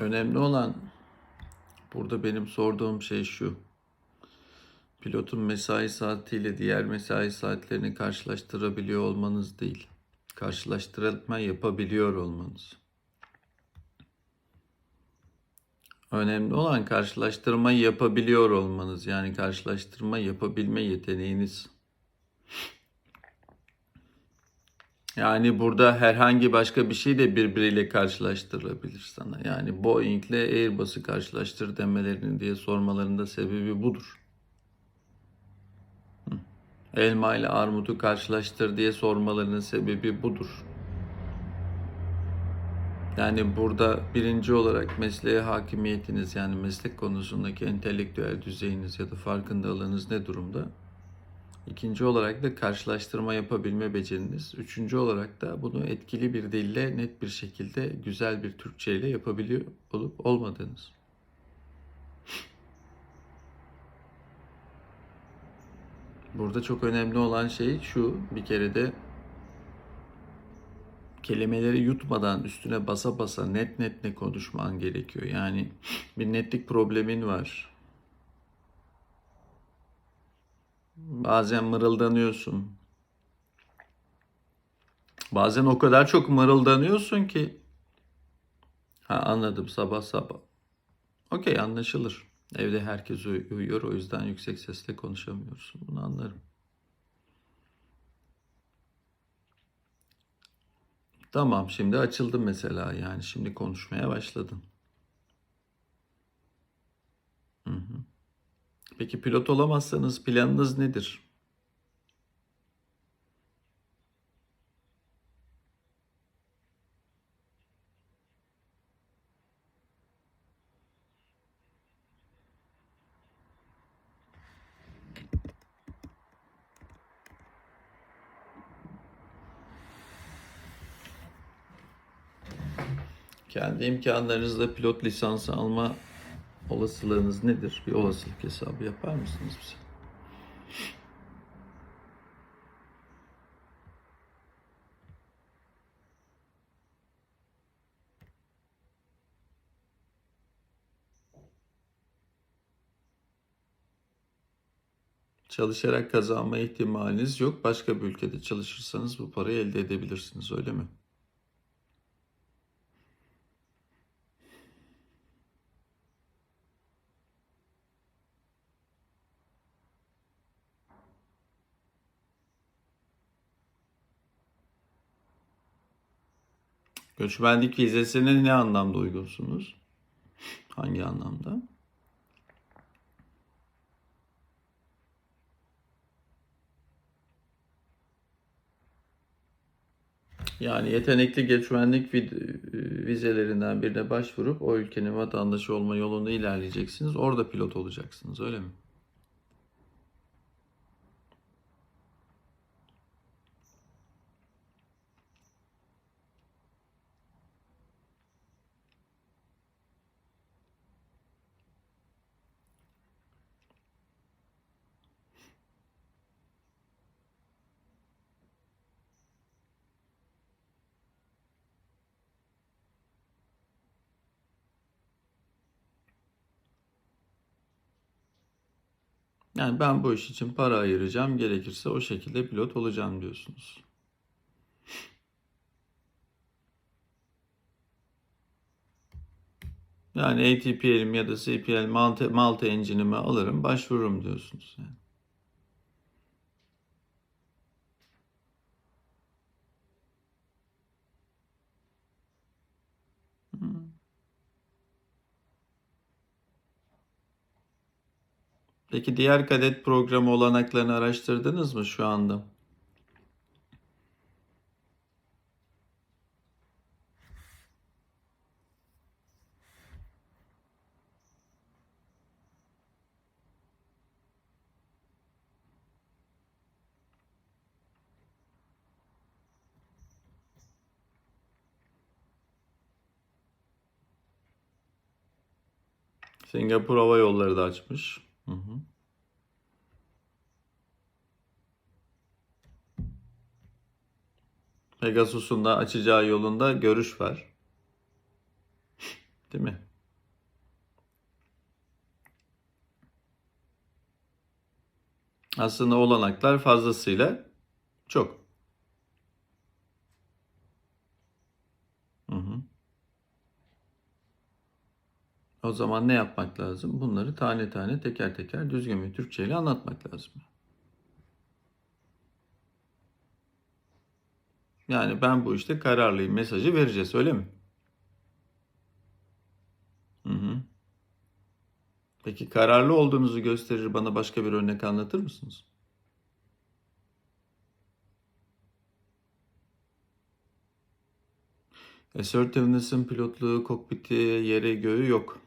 Önemli olan burada benim sorduğum şey şu. Pilotun mesai saatiyle diğer mesai saatlerini karşılaştırabiliyor olmanız değil. Karşılaştırma yapabiliyor olmanız. Önemli olan karşılaştırma yapabiliyor olmanız. Yani karşılaştırma yapabilme yeteneğiniz. Yani burada herhangi başka bir şey de birbiriyle karşılaştırılabilir sana. Yani Boeing ile Airbus'u karşılaştır demelerini diye sormalarında sebebi budur. Elma ile armudu karşılaştır diye sormalarının sebebi budur. Yani burada birinci olarak mesleğe hakimiyetiniz yani meslek konusundaki entelektüel düzeyiniz ya da farkındalığınız ne durumda? İkinci olarak da karşılaştırma yapabilme beceriniz. Üçüncü olarak da bunu etkili bir dille net bir şekilde güzel bir Türkçe ile yapabiliyor olup olmadığınız. Burada çok önemli olan şey şu bir kere de kelimeleri yutmadan üstüne basa basa net net ne konuşman gerekiyor. Yani bir netlik problemin var. Bazen mırıldanıyorsun. Bazen o kadar çok mırıldanıyorsun ki. Ha anladım sabah sabah. Okey anlaşılır. Evde herkes uy- uyuyor o yüzden yüksek sesle konuşamıyorsun. Bunu anlarım. Tamam şimdi açıldım mesela yani şimdi konuşmaya başladın. Hı hı. Peki pilot olamazsanız planınız nedir? Kendi imkanlarınızla pilot lisansı alma olasılığınız nedir? Bir olasılık hesabı yapar mısınız bize? Çalışarak kazanma ihtimaliniz yok. Başka bir ülkede çalışırsanız bu parayı elde edebilirsiniz, öyle mi? Göçmenlik vizesine ne anlamda uygunsunuz? Hangi anlamda? Yani yetenekli göçmenlik vi- vizelerinden birine başvurup o ülkenin vatandaşı olma yolunda ilerleyeceksiniz. Orada pilot olacaksınız, öyle mi? Yani ben bu iş için para ayıracağım, gerekirse o şekilde pilot olacağım diyorsunuz. Yani ATPL'im ya da CPL Malta, Malta engine'imi alırım, başvururum diyorsunuz. Yani. Peki diğer kadet programı olanaklarını araştırdınız mı şu anda? Singapur Hava Yolları da açmış. Hı hı. Pegasus'un da açacağı yolunda görüş var. Değil mi? Aslında olanaklar fazlasıyla çok. Hı hı. O zaman ne yapmak lazım? Bunları tane tane teker teker düzgün bir Türkçe ile anlatmak lazım. Yani ben bu işte kararlıyım mesajı vereceğiz öyle mi? Hı hı. Peki kararlı olduğunuzu gösterir bana başka bir örnek anlatır mısınız? Assertiveness'ın pilotluğu, kokpiti, yeri, göğü yok.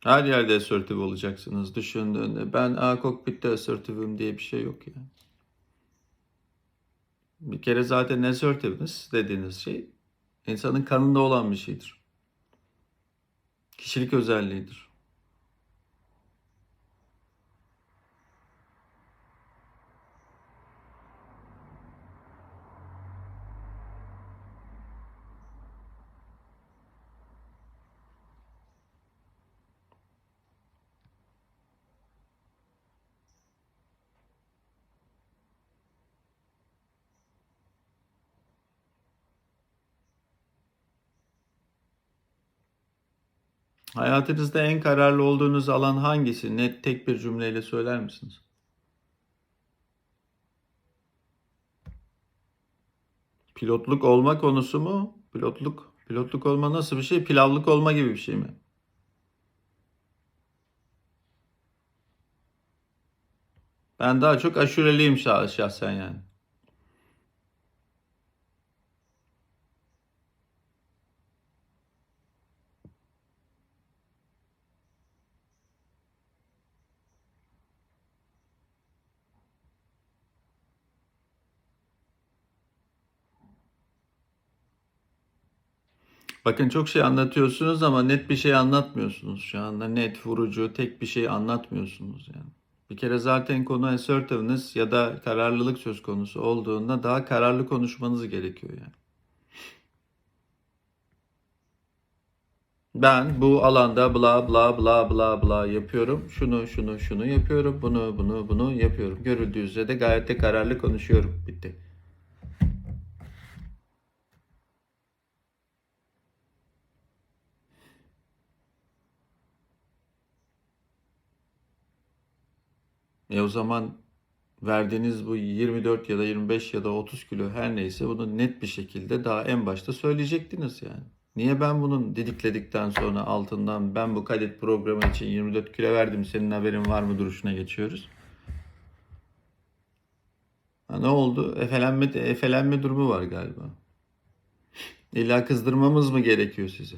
Her yerde assertive olacaksınız düşündüğünde. Ben a kokpitte assertive'ım diye bir şey yok yani. Bir kere zaten assertiveness dediğiniz şey insanın kanında olan bir şeydir. Kişilik özelliğidir. Hayatınızda en kararlı olduğunuz alan hangisi? Net tek bir cümleyle söyler misiniz? Pilotluk olma konusu mu? Pilotluk, pilotluk olma nasıl bir şey? Pilavlık olma gibi bir şey mi? Ben daha çok aşureliyim şah- şahsen yani. Bakın çok şey anlatıyorsunuz ama net bir şey anlatmıyorsunuz şu anda. Net, vurucu, tek bir şey anlatmıyorsunuz yani. Bir kere zaten konu assertiveness ya da kararlılık söz konusu olduğunda daha kararlı konuşmanız gerekiyor yani. Ben bu alanda bla bla bla bla bla yapıyorum. Şunu şunu şunu yapıyorum. Bunu bunu bunu yapıyorum. Görüldüğü üzere de gayet de kararlı konuşuyorum. Bitti. E o zaman verdiğiniz bu 24 ya da 25 ya da 30 kilo her neyse bunu net bir şekilde daha en başta söyleyecektiniz yani. Niye ben bunun didikledikten sonra altından ben bu kadet programı için 24 kilo verdim senin haberin var mı duruşuna geçiyoruz. Ha, ne oldu? Efelenme, efelenme durumu var galiba. İlla kızdırmamız mı gerekiyor sizi?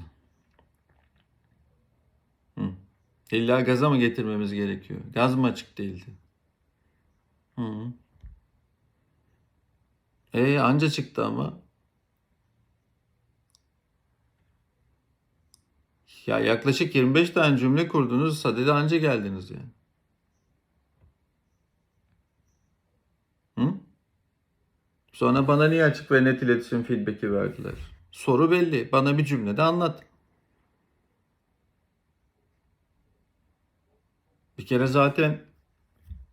Hı. İlla gaza mı getirmemiz gerekiyor? Gaz mı açık değildi? Hı. E anca çıktı ama. Ya yaklaşık 25 tane cümle kurdunuz, sadede anca geldiniz yani. Hı? Sonra bana niye açık ve net iletişim feedback'i verdiler? Soru belli. Bana bir cümlede anlat. Bir kere zaten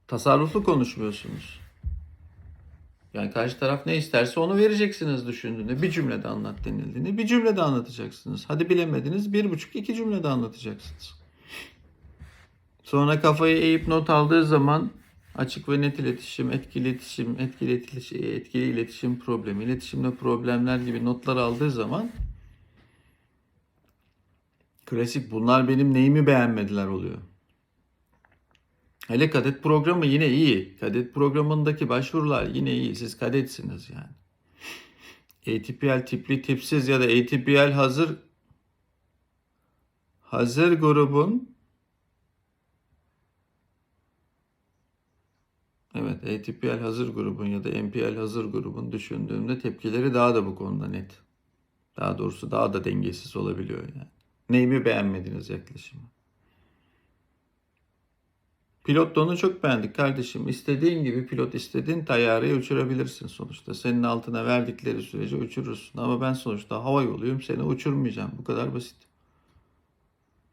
tasarruflu konuşmuyorsunuz. Yani karşı taraf ne isterse onu vereceksiniz düşündüğünde. Bir cümlede anlat denildiğinde bir cümlede anlatacaksınız. Hadi bilemediniz bir buçuk iki cümlede anlatacaksınız. Sonra kafayı eğip not aldığı zaman açık ve net iletişim, etkili iletişim, etkili iletişim, etkili iletişim problemi, iletişimde problemler gibi notlar aldığı zaman klasik bunlar benim neyimi beğenmediler oluyor. Hele kadet programı yine iyi. Kadet programındaki başvurular yine iyi. Siz kadetsiniz yani. ATPL tipli tipsiz ya da ATPL hazır hazır grubun Evet, ATPL hazır grubun ya da MPL hazır grubun düşündüğümde tepkileri daha da bu konuda net. Daha doğrusu daha da dengesiz olabiliyor yani. Neyimi beğenmediniz yaklaşımı? Pilot da onu çok beğendik kardeşim. İstediğin gibi pilot istediğin tayyarayı uçurabilirsin sonuçta. Senin altına verdikleri sürece uçurursun. Ama ben sonuçta hava yoluyum seni uçurmayacağım. Bu kadar basit.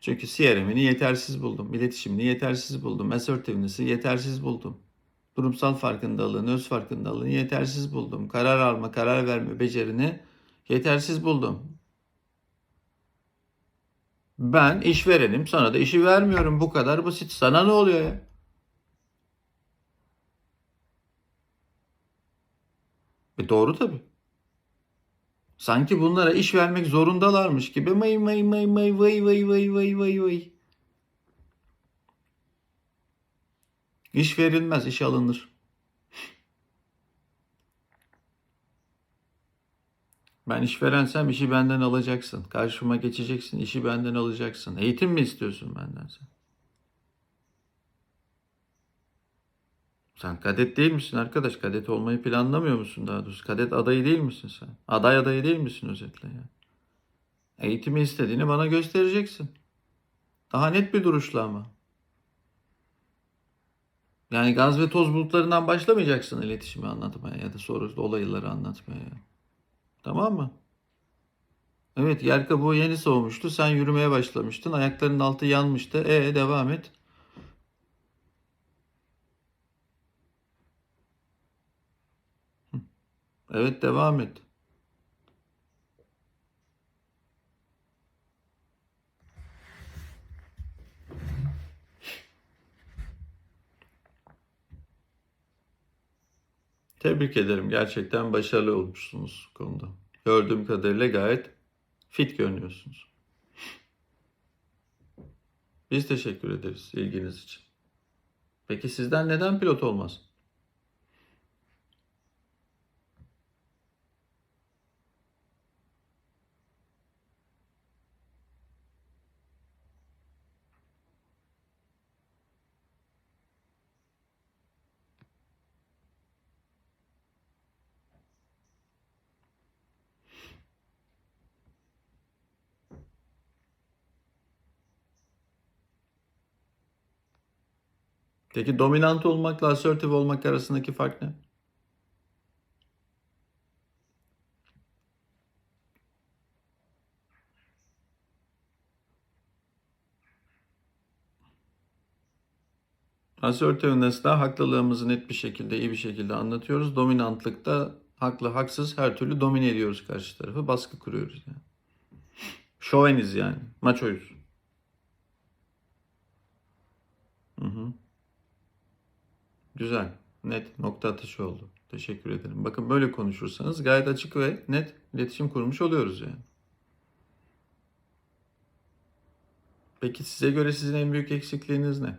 Çünkü CRM'ini yetersiz buldum. İletişimini yetersiz buldum. Assertiveness'ı yetersiz buldum. Durumsal farkındalığını, öz farkındalığını yetersiz buldum. Karar alma, karar verme becerini yetersiz buldum. Ben işverenim, sana da işi vermiyorum. Bu kadar basit. Sana ne oluyor ya? E doğru tabii. Sanki bunlara iş vermek zorundalarmış gibi may may may may vay vay vay vay vay vay. İş verilmez, iş alınır. Ben işverensem işi benden alacaksın. Karşıma geçeceksin, işi benden alacaksın. Eğitim mi istiyorsun benden sen? Sen kadet değil misin arkadaş? Kadet olmayı planlamıyor musun daha doğrusu? Kadet adayı değil misin sen? Aday adayı değil misin özetle ya? Eğitimi istediğini bana göstereceksin. Daha net bir duruşla ama. Yani gaz ve toz bulutlarından başlamayacaksın iletişimi anlatmaya ya da sonrasında olayları anlatmaya. Tamam mı? Evet yer kabuğu yeni soğumuştu. Sen yürümeye başlamıştın. Ayaklarının altı yanmıştı. E devam et. Evet devam et. Tebrik ederim. Gerçekten başarılı olmuşsunuz bu konuda. Gördüğüm kadarıyla gayet fit görünüyorsunuz. Biz teşekkür ederiz ilginiz için. Peki sizden neden pilot olmaz? Peki dominant olmakla assertif olmak arasındaki fark ne? Assertiveness'da haklılığımızı net bir şekilde, iyi bir şekilde anlatıyoruz. Dominantlıkta haklı, haksız her türlü domine ediyoruz karşı tarafı. Baskı kuruyoruz yani. Şoveniz yani. Maçoyuz. Hı hı. Güzel. Net. Nokta atışı oldu. Teşekkür ederim. Bakın böyle konuşursanız gayet açık ve net iletişim kurmuş oluyoruz yani. Peki size göre sizin en büyük eksikliğiniz ne?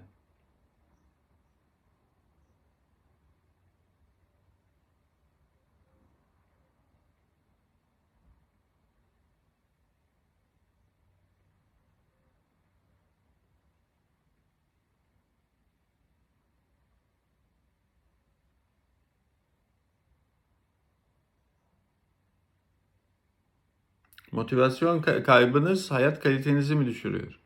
Motivasyon ka- kaybınız hayat kalitenizi mi düşürüyor?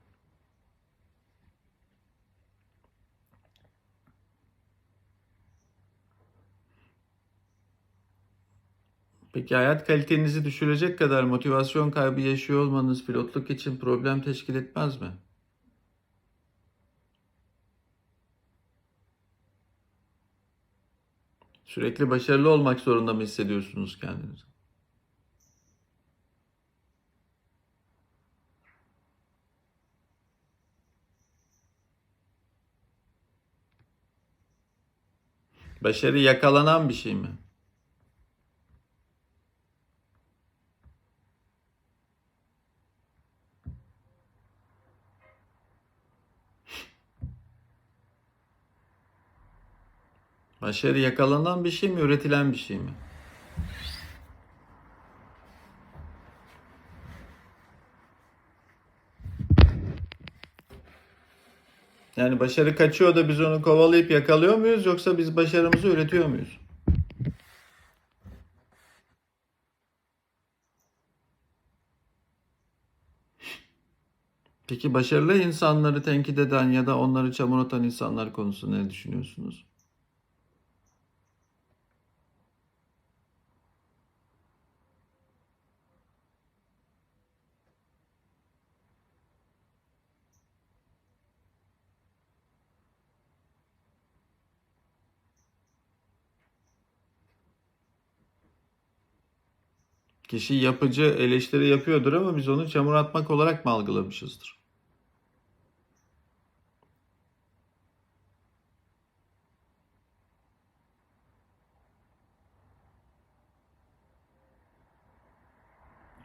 Peki hayat kalitenizi düşürecek kadar motivasyon kaybı yaşıyor olmanız pilotluk için problem teşkil etmez mi? Sürekli başarılı olmak zorunda mı hissediyorsunuz kendinizi? Başarı yakalanan bir şey mi? Başarı yakalanan bir şey mi, üretilen bir şey mi? Yani başarı kaçıyor da biz onu kovalayıp yakalıyor muyuz yoksa biz başarımızı üretiyor muyuz? Peki başarılı insanları tenkit eden ya da onları çamur atan insanlar konusunda ne düşünüyorsunuz? Kişi yapıcı eleştiri yapıyordur ama biz onu çamur atmak olarak mı algılamışızdır?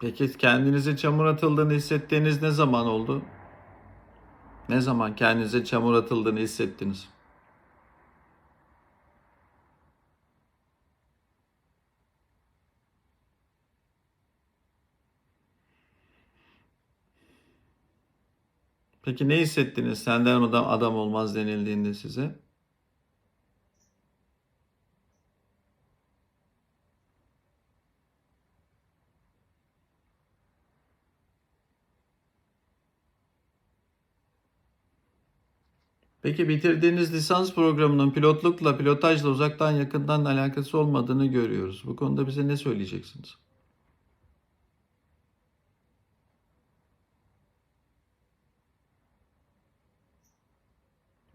Peki kendinize çamur atıldığını hissettiğiniz ne zaman oldu? Ne zaman kendinize çamur atıldığını hissettiniz? Peki ne hissettiniz senden adam, adam olmaz denildiğinde size? Peki bitirdiğiniz lisans programının pilotlukla, pilotajla uzaktan yakından alakası olmadığını görüyoruz. Bu konuda bize ne söyleyeceksiniz?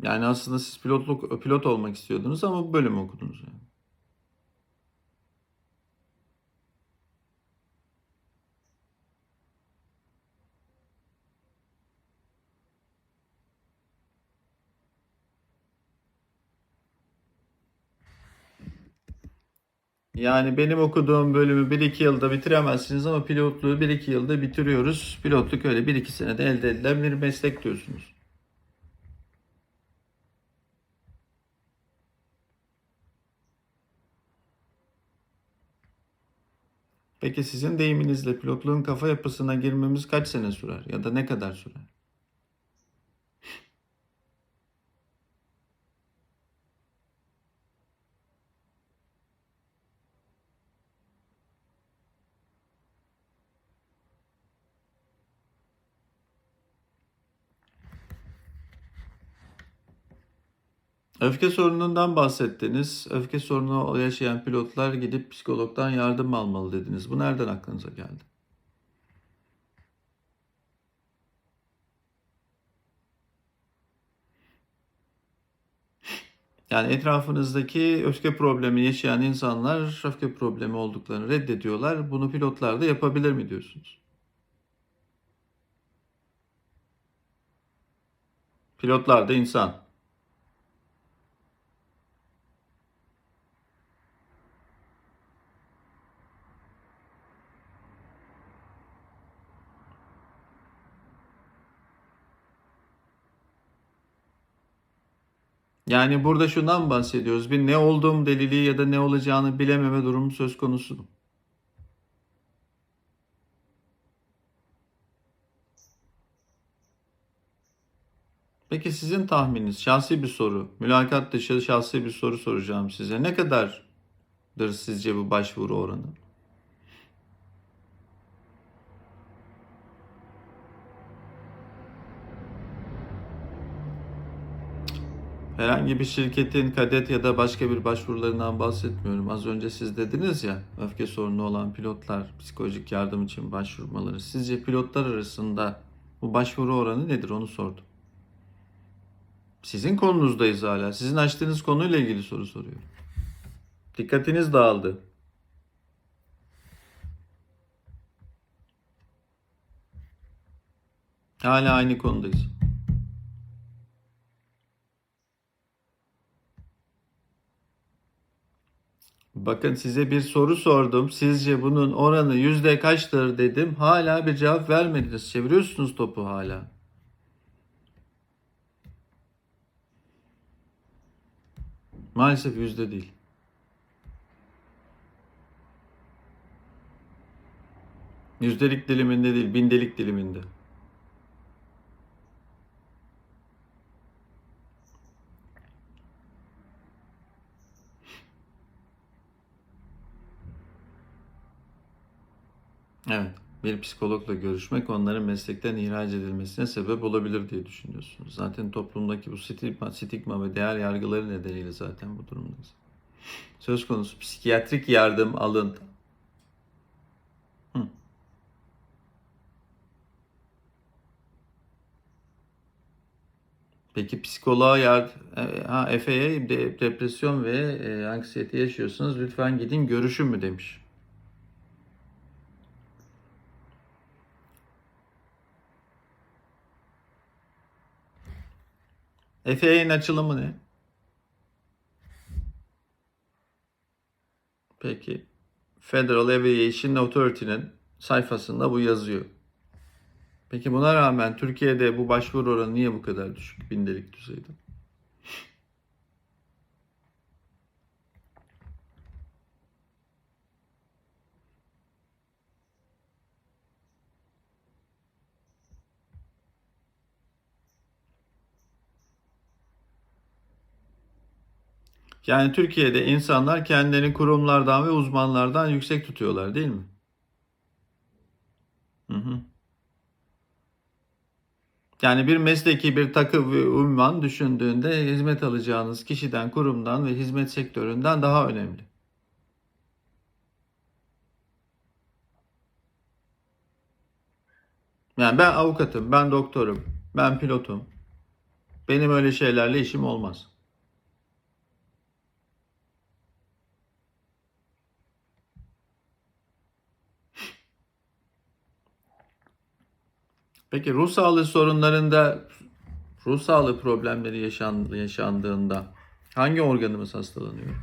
Yani aslında siz pilotluk pilot olmak istiyordunuz ama bu bölümü okudunuz yani. Yani benim okuduğum bölümü 1-2 yılda bitiremezsiniz ama pilotluğu 1-2 yılda bitiriyoruz. Pilotluk öyle 1-2 senede elde edilen bir meslek diyorsunuz. Peki sizin deyiminizle pilotluğun kafa yapısına girmemiz kaç sene sürer ya da ne kadar sürer? Öfke sorunundan bahsettiniz. Öfke sorunu yaşayan pilotlar gidip psikologdan yardım almalı dediniz. Bu nereden aklınıza geldi? Yani etrafınızdaki öfke problemi yaşayan insanlar öfke problemi olduklarını reddediyorlar. Bunu pilotlar da yapabilir mi diyorsunuz? Pilotlar da insan. Yani burada şundan bahsediyoruz. Bir ne olduğum deliliği ya da ne olacağını bilememe durumu söz konusu. Peki sizin tahmininiz, şahsi bir soru, mülakat dışı şahsi bir soru soracağım size. Ne kadardır sizce bu başvuru oranı? Herhangi bir şirketin kadet ya da başka bir başvurularından bahsetmiyorum. Az önce siz dediniz ya öfke sorunu olan pilotlar psikolojik yardım için başvurmaları. Sizce pilotlar arasında bu başvuru oranı nedir onu sordum. Sizin konunuzdayız hala. Sizin açtığınız konuyla ilgili soru soruyorum. Dikkatiniz dağıldı. Hala aynı konudayız. Bakın size bir soru sordum. Sizce bunun oranı yüzde kaçtır dedim. Hala bir cevap vermediniz. Çeviriyorsunuz topu hala. Maalesef yüzde değil. Yüzdelik diliminde değil, bindelik diliminde. Evet. Bir psikologla görüşmek onların meslekten ihraç edilmesine sebep olabilir diye düşünüyorsunuz. Zaten toplumdaki bu stigma, stigma ve değer yargıları nedeniyle zaten bu durumdayız. Söz konusu psikiyatrik yardım alın. Hı. Peki psikoloğa yardım, ha Efe'ye de, depresyon ve e, anksiyete yaşıyorsunuz. Lütfen gidin görüşün mü demiş. FAA'nin açılımı ne? Peki. Federal Aviation Authority'nin sayfasında bu yazıyor. Peki buna rağmen Türkiye'de bu başvuru oranı niye bu kadar düşük bindelik düzeyde? Yani Türkiye'de insanlar kendilerini kurumlardan ve uzmanlardan yüksek tutuyorlar değil mi? Hı hı. Yani bir mesleki bir takı ve unvan düşündüğünde hizmet alacağınız kişiden, kurumdan ve hizmet sektöründen daha önemli. Yani ben avukatım, ben doktorum, ben pilotum. Benim öyle şeylerle işim olmaz. Peki ruh sağlığı sorunlarında, ruh sağlığı problemleri yaşan, yaşandığında hangi organımız hastalanıyor?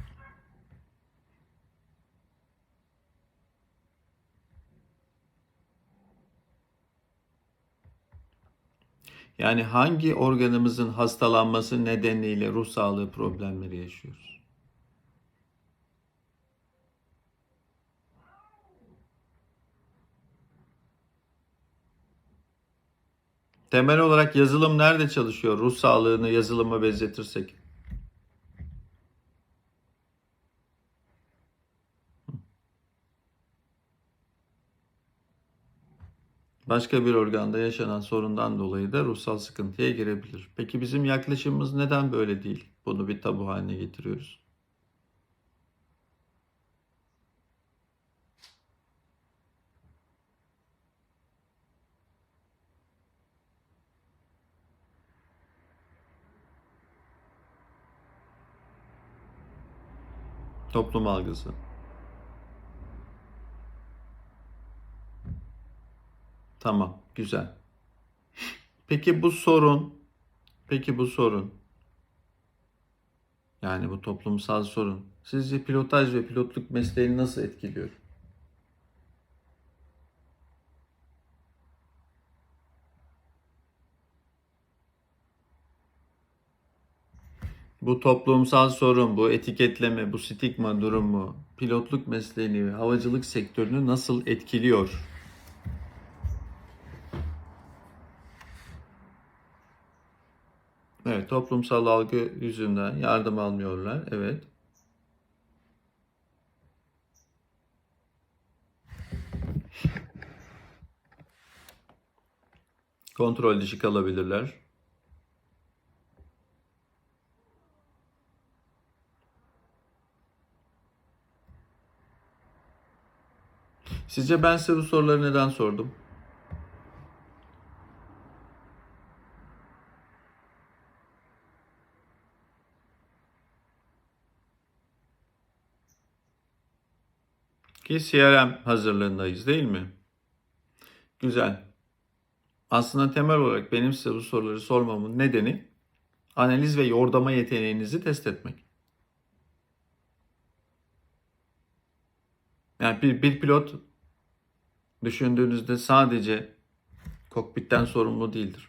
Yani hangi organımızın hastalanması nedeniyle ruh sağlığı problemleri yaşıyoruz? Temel olarak yazılım nerede çalışıyor? Ruh sağlığını yazılıma benzetirsek. Başka bir organda yaşanan sorundan dolayı da ruhsal sıkıntıya girebilir. Peki bizim yaklaşımımız neden böyle değil? Bunu bir tabu haline getiriyoruz. Toplum algısı. Tamam, güzel. Peki bu sorun, peki bu sorun, yani bu toplumsal sorun, sizce pilotaj ve pilotluk mesleğini nasıl etkiliyor? Bu toplumsal sorun, bu etiketleme, bu stigma durumu pilotluk mesleğini ve havacılık sektörünü nasıl etkiliyor? Evet, toplumsal algı yüzünden yardım almıyorlar. Evet. Kontrol dışı kalabilirler. Sizce ben size bu soruları neden sordum? Ki CRM hazırlığındayız değil mi? Güzel. Aslında temel olarak benim size bu soruları sormamın nedeni analiz ve yordama yeteneğinizi test etmek. Yani bir, bir pilot düşündüğünüzde sadece kokpitten sorumlu değildir.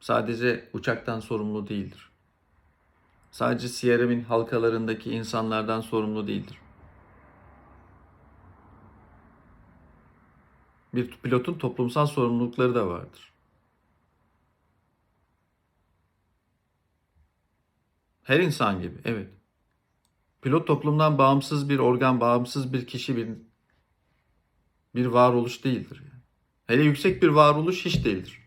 Sadece uçaktan sorumlu değildir. Sadece CRM'in halkalarındaki insanlardan sorumlu değildir. Bir pilotun toplumsal sorumlulukları da vardır. Her insan gibi, evet. Pilot toplumdan bağımsız bir organ, bağımsız bir kişi, bir, bir varoluş değildir. Hele yüksek bir varoluş hiç değildir.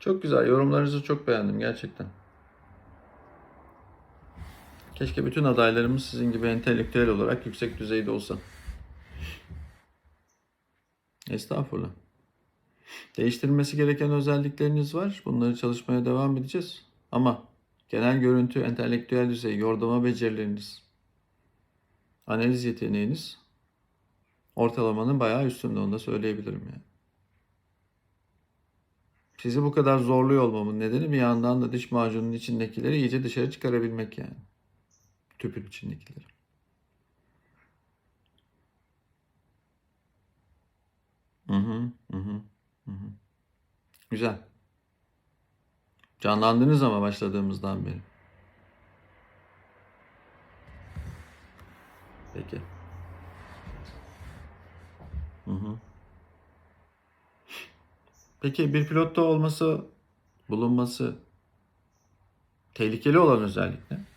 Çok güzel. Yorumlarınızı çok beğendim gerçekten. Keşke bütün adaylarımız sizin gibi entelektüel olarak yüksek düzeyde olsa. Estağfurullah. Değiştirilmesi gereken özellikleriniz var. Bunları çalışmaya devam edeceğiz. Ama genel görüntü, entelektüel düzey, yordama becerileriniz, analiz yeteneğiniz ortalamanın bayağı üstünde onu da söyleyebilirim yani. Sizi bu kadar zorluyor olmamın nedeni bir yandan da diş macununun içindekileri iyice dışarı çıkarabilmek yani. Tüpün içindekileri. Hı hı, hı hı. Güzel. Canlandınız ama başladığımızdan beri. Peki. Hı hı. Peki bir pilotta olması, bulunması tehlikeli olan özellik ne?